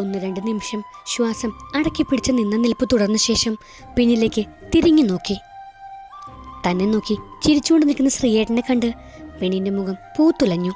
ഒന്ന് രണ്ട് നിമിഷം ശ്വാസം അടക്കി പിടിച്ച് നിന്ന നിൽപ്പ് തുടർന്ന ശേഷം പിന്നിലേക്ക് തിരിഞ്ഞു നോക്കി. തന്നെ നോക്കി ചിരിച്ചുകൊണ്ട് നിൽക്കുന്ന ശ്രീയേട്ടനെ കണ്ട് പെണ്ണിന്റെ മുഖം പൂത്തുലഞ്ഞു.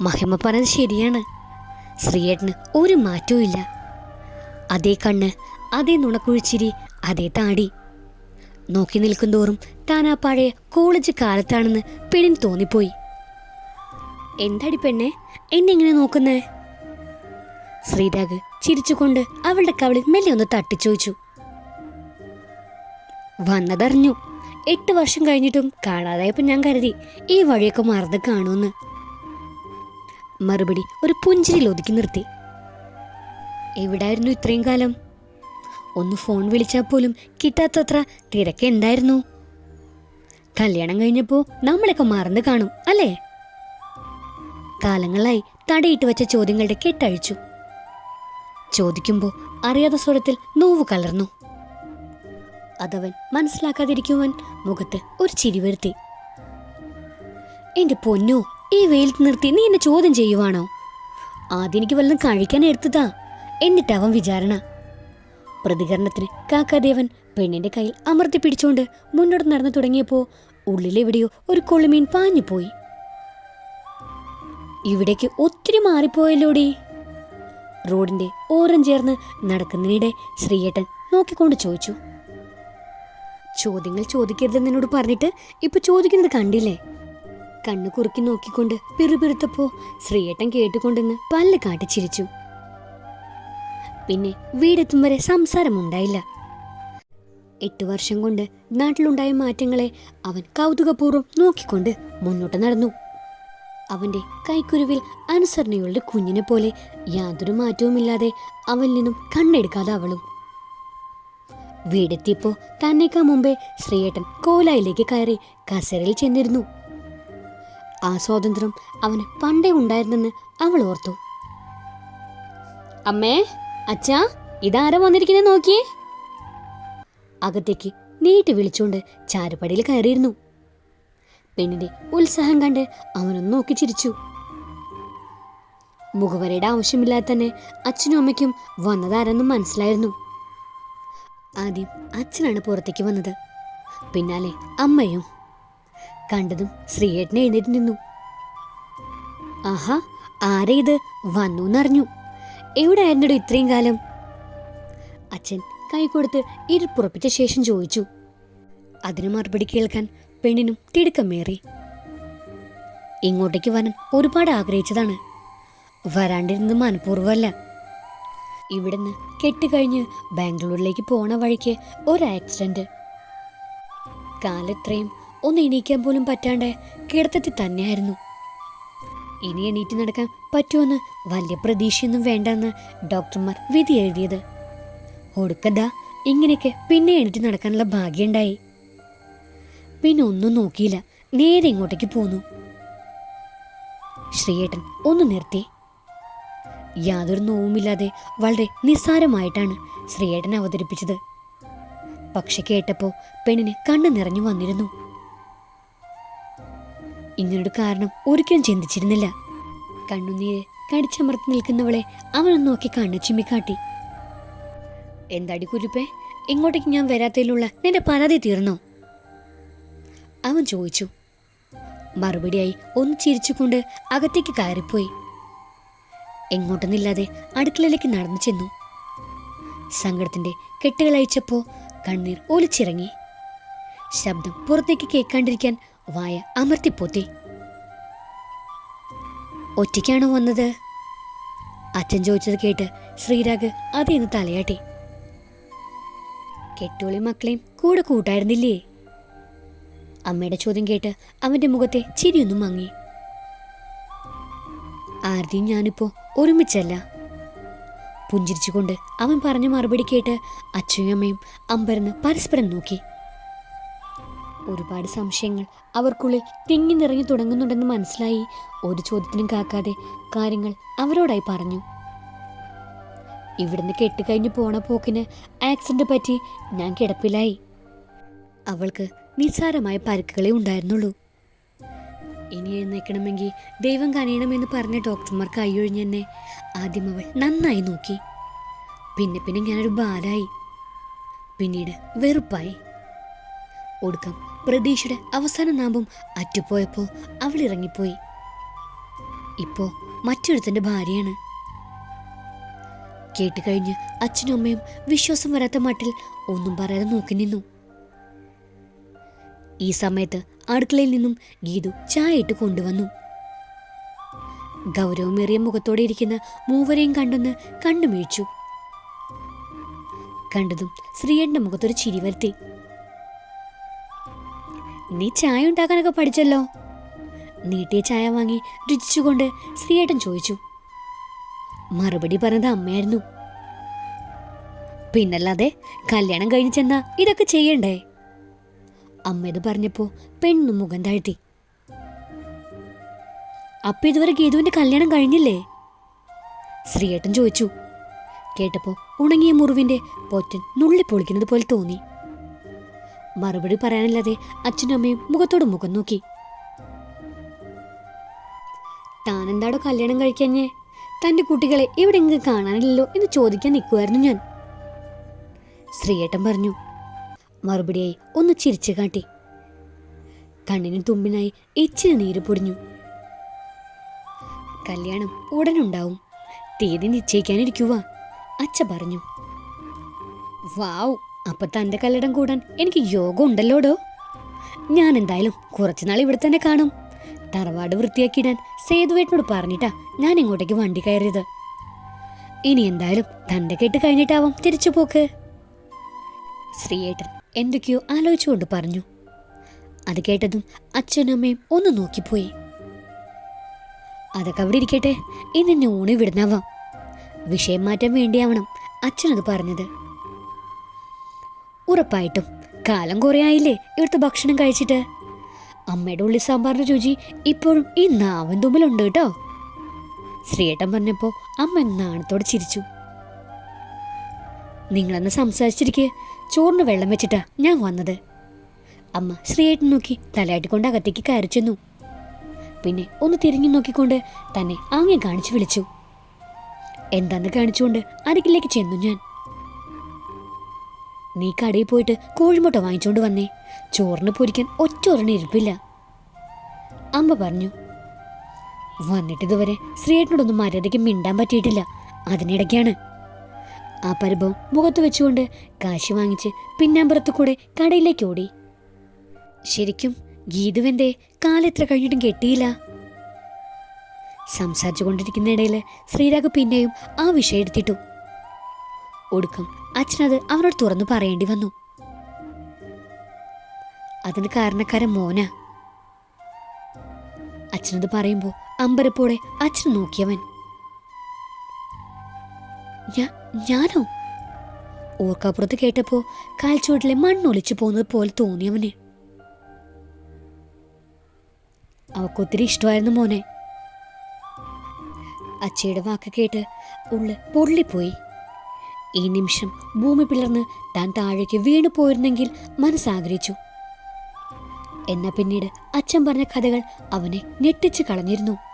മഹിമ പറഞ്ഞത് ശരിയാണ്. ശ്രീയേട്ടന് ഒരു മാറ്റവും അതേ കണ്ണ് അതേ നുണക്കുഴിച്ചിരി അതേ താടി. നോക്കി നിൽക്കുന്തോറും താൻ ആ പഴയ കോളേജ് കാലത്താണെന്ന് പെണ്ണിന് തോന്നിപ്പോയി. എന്താടി പെണ്ണെ എന്നെ ഇങ്ങനെ നോക്കുന്നേ? ശ്രീരാഗ് ചിരിച്ചുകൊണ്ട് അവളുടെ കവളിൽ മെല്ലെ ഒന്ന് തട്ടിച്ചോദിച്ചു വന്നതറിഞ്ഞു. എട്ട് വർഷം കഴിഞ്ഞിട്ടും കാണാതായപ്പോൾ ഞാൻ കരുതി ഈ വഴിയൊക്കെ മറന്ന് കാണുമെന്ന്. മറുപടി ഒരു പുഞ്ചിരിയിൽ ഒതുക്കി നിർത്തി. എവിടായിരുന്നു ഇത്രയും കാലം? ഒന്ന് ഫോൺ വിളിച്ചാൽ പോലും കിട്ടാത്തത്ര തിരക്ക് എന്തായിരുന്നു? കല്യാണം കഴിഞ്ഞപ്പോൾ നമ്മളൊക്കെ മറന്നു കാണും അല്ലേ? കാലങ്ങളായി തടയിട്ട് വെച്ച ചോദ്യങ്ങളുടെ കെട്ടഴിച്ചു. ചോദിക്കുമ്പോൾ അറിയാത്ത സ്വരത്തിൽ നോവ് കലർന്നു. അതവൻ മനസ്സിലാക്കാതിരിക്കുവാൻ മുഖത്ത് ഒരു ചിരി വരുത്തി. എന്റെ പൊന്നു ഈ വെയിലത്ത് നിർത്തി നീ എന്നെ ചോദ്യം ചെയ്യുവാണോ? ആദ്യം എനിക്ക് വല്ലതും കഴിക്കാൻ എടുത്തതാ എന്നിട്ട് അവൻ വിചാരണ. പ്രതികരണത്തിന് കാക്കാദേവൻ പെണ്ണിന്റെ കയ്യിൽ അമർത്തി പിടിച്ചുകൊണ്ട് മുന്നോട്ട് നടന്നു തുടങ്ങിയപ്പോ ഉള്ളിലെവിടെയോ ഒരു കൊള്ളിമീൻ പാഞ്ഞുപോയി. ഇവിടേക്ക് ഒത്തിരി മാറിപ്പോയല്ലോടി. റോഡിന്റെ ഓരം ചേർന്ന് നടക്കുന്നതിനിടെ ശ്രീയേട്ടൻ നോക്കിക്കൊണ്ട് ചോദിച്ചു. ചോദ്യങ്ങൾ ചോദിക്കരുതെന്ന് എന്നോട് പറഞ്ഞിട്ട് ഇപ്പൊ ചോദിക്കുന്നത് കണ്ടില്ലേ? കണ്ണു കുറുക്കി നോക്കിക്കൊണ്ട് പിറുപിറുത്തപ്പോ ശ്രീയേട്ടൻ കേട്ടുകൊണ്ടെന്ന് പല്ല് കാട്ടി ചിരിച്ചു. പിന്നെ വീടെത്തും വരെ സംസാരമുണ്ടായില്ല. എട്ടു വർഷം കൊണ്ട് നാട്ടിലുണ്ടായ മാറ്റങ്ങളെ അവൻ കൗതുകപൂർവം നോക്കിക്കൊണ്ട് മുന്നോട്ട് നടന്നു. അവന്റെ കൈക്കുരുവിൽ അനുസരണയുള്ള കുഞ്ഞിനെ പോലെ യാതൊരു മാറ്റവുമില്ലാതെ അവനിൽ നിന്നും കണ്ണെടുക്കാതെ അവളും. വീടെത്തിയപ്പോ തന്നേക്കാ മുമ്പേ ശ്രീയേട്ടൻ കോലായിലേക്ക് കയറി കസേരയിൽ ചെന്നിരുന്നു. ആ സ്വാതന്ത്ര്യം അവന് പണ്ടേ ഉണ്ടായിരുന്നെന്ന് അവൾ ഓർത്തു. അമ്മേ അച്ഛാ ഇതാരാ വന്നിരിക്കുന്നത് നോക്കിയേ? അകത്തേക്ക് നീട്ടി വിളിച്ചുകൊണ്ട് ചാരുപടിയിൽ കയറിയിരുന്നു. പെണ്ണിന്റെ ഉത്സാഹം കണ്ട് അവനൊന്ന് നോക്കി ചിരിച്ചു. മുഖവരയുടെ ആവശ്യമില്ലാതെ തന്നെ അച്ഛനും അമ്മയ്ക്കും വന്നതാരെന്നും മനസ്സിലായിരുന്നു. ആദ്യം അച്ഛനാണ് പുറത്തേക്ക് വന്നത്. പിന്നാലെ അമ്മയും. കണ്ടതും ശ്രീയേട്ടനെ എഴുന്നേറ്റ് നിന്നു. ആഹാ ആരെ ഇത് വന്നു എന്നറിഞ്ഞു. എവിടെയായിരുന്നടോ ഇത്രയും കാലം? അച്ഛൻ കൈ കൊടുത്ത് ഇരുപ്പുറപ്പിച്ച ശേഷം ചോദിച്ചു. അതിന് മറുപടി കേൾക്കാൻ പെണ്ണിനും തിടുക്കമേറി ഇങ്ങോട്ടേക്ക് വരാൻ ഒരുപാട് ആഗ്രഹിച്ചതാണ്. വരാണ്ടിരുന്നത് മനഃപൂർവമല്ല. ഇവിടുന്ന് കെട്ടുകഴിഞ്ഞ് ബാംഗ്ലൂരിലേക്ക് പോണ വഴിക്ക് ഒരു ആക്സിഡന്റ് കാലിത്രയും ഒന്ന് എണീക്കാൻ പോലും പറ്റാണ്ട് കിടത്തത്തിൽ തന്നെയായിരുന്നു. ഇനി എണീറ്റ് നടക്കാൻ പറ്റുമെന്ന് വലിയ പ്രതീക്ഷയൊന്നും വേണ്ടെന്ന് ഡോക്ടർമാർ വിധി എഴുതിയത്. ഒടുക്കതാ ഇങ്ങനെയൊക്കെ പിന്നെ എണീറ്റ് നടക്കാനുള്ള ഭാഗ്യമുണ്ടായി പിന്നെ ഒന്നും നോക്കിയില്ല. നേരെ ഇങ്ങോട്ടേക്ക് പോന്നു. ശ്രീയേട്ടൻ ഒന്ന് നിർത്തി. യാതൊരു നോവുമില്ലാതെ വളരെ നിസ്സാരമായിട്ടാണ് ശ്രീയേട്ടൻ അവതരിപ്പിച്ചത്. പക്ഷെ കേട്ടപ്പോൾ പെണ്ണിന് കണ്ണു നിറഞ്ഞു വന്നിരുന്നു. ഇങ്ങനൊരു കാരണം ഒരിക്കലും ചിന്തിച്ചിരുന്നില്ല. കണ്ണുനീര് കടിച്ചമർത്തി നിൽക്കുന്നവളെ അവനൊന്ന് നോക്കി കണ്ണു ചിമ്മിക്കാട്ടി. എന്താടി കുരുപ്പേ ഇങ്ങോട്ടേക്ക് ഞാൻ വരാത്തതിലുള്ള നിന്റെ പരാതി തീർന്നോ? അവൻ ചോദിച്ചു. മറുപടിയായി ഒന്ന് ചിരിച്ചുകൊണ്ട് അകത്തേക്ക് കയറിപ്പോയി. എങ്ങോട്ടെന്നില്ലാതെ അടുക്കളയിലേക്ക് നടന്നു ചെന്നു. സങ്കടത്തിന്റെ കെട്ടുകൾ അയച്ചപ്പോ കണ്ണീർ ഒലിച്ചിറങ്ങി. ശബ്ദം പുറത്തേക്ക് കേൾക്കാണ്ടിരിക്കാൻ വായ അമർത്തിപ്പോത്തി. ഒറ്റയ്ക്കാണോ വന്നത്? അച്ഛൻ ചോദിച്ചത് കേട്ട് ശ്രീരാഗ് അതേന്ന് തലയാട്ടി. കെട്ടോളി മക്കളെയും കൂടെ കൂട്ടായിരുന്നില്ലേ? അമ്മയുടെ ചോദ്യം കേട്ട് അവന്റെ മുഖത്തെ ചിരിയൊന്നും മങ്ങി. ആരുടെയും ഞാനിപ്പോ ഒരുമിച്ചല്ല. പുഞ്ചിരിച്ചുകൊണ്ട് അവൻ പറഞ്ഞ മറുപടി കേട്ട് അച്ഛനും അമ്മയും അമ്പരന്ന് പരസ്പരം നോക്കി. ഒരുപാട് സംശയങ്ങൾ അവർക്കുള്ളിൽ തിങ്ങി നിറഞ്ഞു തുടങ്ങുന്നുണ്ടെന്ന് മനസ്സിലായി ഒരു ചോദ്യത്തിനും കാക്കാതെ കാര്യങ്ങൾ അവരോടായി പറഞ്ഞു. ഇവിടുന്ന് കെട്ടുകഴിഞ്ഞ് പോണ പോക്കിന് ആക്സിഡന്റ് പറ്റി ഞാൻ കിടപ്പിലായി. അവൾക്ക് നിസ്സാരമായ പരുക്കുകളെ ഉണ്ടായിരുന്നുള്ളൂ. ഇനി എഴുന്നേക്കണമെങ്കിൽ ദൈവം കനിയണമെന്ന് പറഞ്ഞ ഡോക്ടർമാർ കൈയൊഴിഞ്ഞ് എന്നെ ആദ്യം അവൾ നന്നായി നോക്കി. പിന്നെ പിന്നെ ഞാനൊരു ബാലായി. പിന്നീട് വെറുപ്പായി. ഒടുക്കം പ്രതീക്ഷയുടെ അവസാന നാമ്പും അറ്റുപോയപ്പോൾ അവൾ ഇറങ്ങിപ്പോയി. ഇപ്പോ മറ്റൊരുത്തന്റെ ഭാര്യയാണ്. കേട്ടുകഴിഞ്ഞ് അച്ഛനും അമ്മയും വിശ്വാസം വരാത്ത മട്ടിൽ ഒന്നും പറയാതെ നോക്കി നിന്നു. ഈ സമയത്ത് അടുക്കളയിൽ നിന്നും ഗീതു ചായ ഇട്ട് കൊണ്ടുവന്നു. ഗൗരവമേറിയ മുഖത്തോടെ ഇരിക്കുന്ന മൂവരെയും കണ്ടൊന്ന് കണ്ണുമിഴിച്ചു. കണ്ടതും ശ്രീയന്റെ മുഖത്തൊരു ചിരി വരുത്തി. നീ ചായ ഉണ്ടാക്കാനൊക്കെ പഠിച്ചല്ലോ? നീട്ടിയ ചായ വാങ്ങി രുചിച്ചുകൊണ്ട് ശ്രീയേട്ടൻ ചോദിച്ചു. മറുപടി പറഞ്ഞത് അമ്മയായിരുന്നു. പിന്നല്ലാതെ കല്യാണം കഴിഞ്ഞ് ചെന്നാ ഇതൊക്കെ ചെയ്യണ്ടേ? അമ്മയത് പറഞ്ഞപ്പോ പെണ്ണു മുഖം താഴ്ത്തി. അപ്പ ഇതുവരെ ഗീതുവിന്റെ കല്യാണം കഴിഞ്ഞില്ലേ? ശ്രീയേട്ടൻ ചോദിച്ചു. കേട്ടപ്പോ ഉണങ്ങിയ മുറിവിന്റെ പൊറ്റൻ നുള്ളി പൊളിക്കുന്നത് പോലെ തോന്നി. മറുപടി പറയാനില്ലാതെ അച്ഛനും അമ്മയും മുഖത്തോട് മുഖം നോക്കി. താനെന്താടോ കല്യാണം കഴിക്കാഞ്ഞേ? തന്റെ കുട്ടികളെ എവിടെയെങ്കിലും കാണാനില്ലല്ലോ എന്ന് ചോദിക്കാൻ നിൽക്കുമായിരുന്നു ഞാൻ. ശ്രീയേട്ടൻ പറഞ്ഞു മറുപടിയായി ഒന്ന് ചിരിച്ചു കാട്ടി. കണ്ണിന് തുമ്പിനായി ഇച്ചിരി നീര് പൊടിഞ്ഞു. കല്യാണം ഉടനുണ്ടാവും. തീയതി നിശ്ചയിക്കാനിരിക്കുക അച്ഛ പറഞ്ഞു. വാവ് അപ്പൊ തന്റെ കല്ലടം കൂടാൻ എനിക്ക് യോഗം ഉണ്ടല്ലോടോ? ഞാൻ എന്തായാലും കുറച്ചുനാൾ ഇവിടെ തന്നെ കാണും. തറവാട് വൃത്തിയാക്കിയിടാൻ സേതുവേട്ടനോട് പറഞ്ഞിട്ടാ ഞാൻ ഇങ്ങോട്ടേക്ക് വണ്ടി കയറിയത്. ഇനി എന്തായാലും തന്റെ കെട്ട് കഴിഞ്ഞിട്ടാവാം തിരിച്ചു പോക്ക് ശ്രീയേട്ടൻ എന്തൊക്കെയോ ആലോചിച്ചുകൊണ്ട് പറഞ്ഞു. അത് കേട്ടതും അച്ഛനും അമ്മയും ഒന്ന് നോക്കിപ്പോയി. അതൊക്കെ അവിടെ ഇരിക്കട്ടെ. ഇന്ന് ഞൂണ് വിടുന്നാവാം വിഷയം മാറ്റാൻ വേണ്ടിയാവണം അച്ഛനത് പറഞ്ഞത്. ഉറപ്പായിട്ടും. കാലം കുറേ ആയില്ലേ ഇവിടുത്തെ ഭക്ഷണം കഴിച്ചിട്ട്? അമ്മയുടെ ഉള്ളി സാമ്പാറിന്റെ രുചി ഇപ്പോഴും ഈ നാവൻ തുമ്പിലുണ്ട് കേട്ടോ. ശ്രീയേട്ടൻ പറഞ്ഞപ്പോൾ അമ്മ നാണത്തോടെ ചിരിച്ചു. നിങ്ങളെന്ന് സംസാരിച്ചിരിക്കെ. ചോറിന് വെള്ളം വെച്ചിട്ടാ ഞാൻ വന്നത്. അമ്മ ശ്രീയേട്ടൻ നോക്കി തലയാട്ടിക്കൊണ്ട് അകത്തേക്ക് കയറി ചെന്നു. പിന്നെ ഒന്ന് തിരിഞ്ഞു നോക്കിക്കൊണ്ട് തന്നെ ആങ്ങെ കാണിച്ചു വിളിച്ചു. എന്താന്ന് കാണിച്ചുകൊണ്ട് അരികിലേക്ക് ചെന്നു ഞാൻ. നീ കടയിൽ പോയിട്ട് കോഴിമുട്ട വാങ്ങിച്ചോണ്ട് വന്നേ. ചോറിന് പൊരിക്കാൻ ഒറ്റ ഇരിപ്പില്ല. അമ്മ പറഞ്ഞു വന്നിട്ടിതുവരെ ശ്രീയേട്ടനോടൊന്നും മര്യാദയ്ക്ക് മിണ്ടാൻ പറ്റിയിട്ടില്ല. അതിനിടയ്ക്കാണ് ആ പരിഭവം മുഖത്ത് വെച്ചുകൊണ്ട് കാശ് വാങ്ങിച്ച് പിന്നാമ്പുറത്ത് കൂടെ കടയിലേക്ക് ഓടി. ശരിക്കും ഗീതുവിന്റെ കാലെത്ര കഴിഞ്ഞിട്ടും കെട്ടിയില്ല. സംസാരിച്ചു കൊണ്ടിരിക്കുന്ന ശ്രീരാഗ് പിന്നെയും ആ വിഷയം എടുത്തിട്ടു. ഒടുക്കം അച്ഛനത് അവനോട് തുറന്നു പറയേണ്ടി വന്നു. അതിന് കാരണക്കാരൻ മോന. അച്ഛനത് പറയുമ്പോ അമ്പരപ്പോടെ അച്ഛൻ നോക്കിയവൻ. ഞാനോ? ഓർക്കാപ്പുറത്ത് കേട്ടപ്പോ കാൽച്ചുവട്ടിലെ മണ്ണൊലിച്ചു പോകുന്നത് പോലെ തോന്നിയവന് അവക്കൊത്തിരി ഇഷ്ടമായിരുന്നു മോനെ. അച്ചയുടെ വാക്ക് കേട്ട് ഉള്ളു പൊള്ളിപ്പോയി. ഈ നിമിഷം ഭൂമി പിളർന്ന് താൻ താഴേക്ക് വീണു പോയിരുന്നെങ്കിൽ മനസ്സാഗ്രഹിച്ചു. എന്നാ പിന്നീട് അച്ഛൻ പറഞ്ഞ കഥകൾ അവനെ ഞെട്ടിച്ചു കളഞ്ഞിരുന്നു.